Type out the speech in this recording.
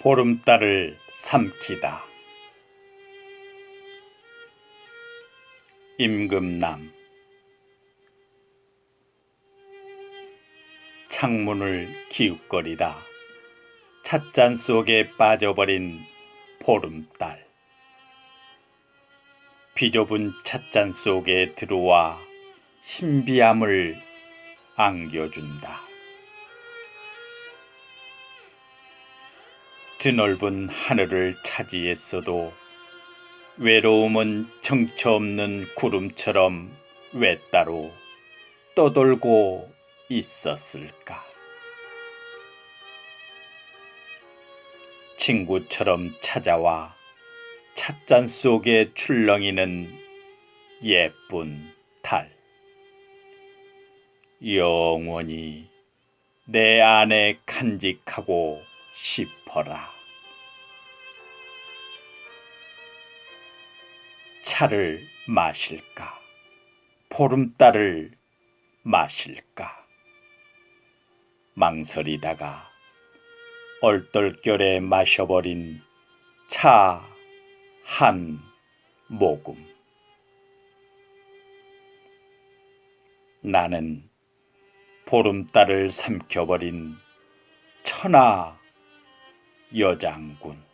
보름달을 삼키다. 임금남 창문을 기웃거리다 찻잔 속에 빠져버린 보름달 비좁은 찻잔 속에 들어와 신비함을 안겨준다. 드넓은 하늘을 차지했어도 외로움은 정처 없는 구름처럼 외따로 떠돌고 있었을까. 친구처럼 찾아와 찻잔 속에 출렁이는 예쁜 달. 영원히 내 안에 간직하고 싶어라. 차를 마실까? 보름달을 마실까? 망설이다가 얼떨결에 마셔버린 차 한 모금. 나는 보름달을 삼켜버린 천하 여장군.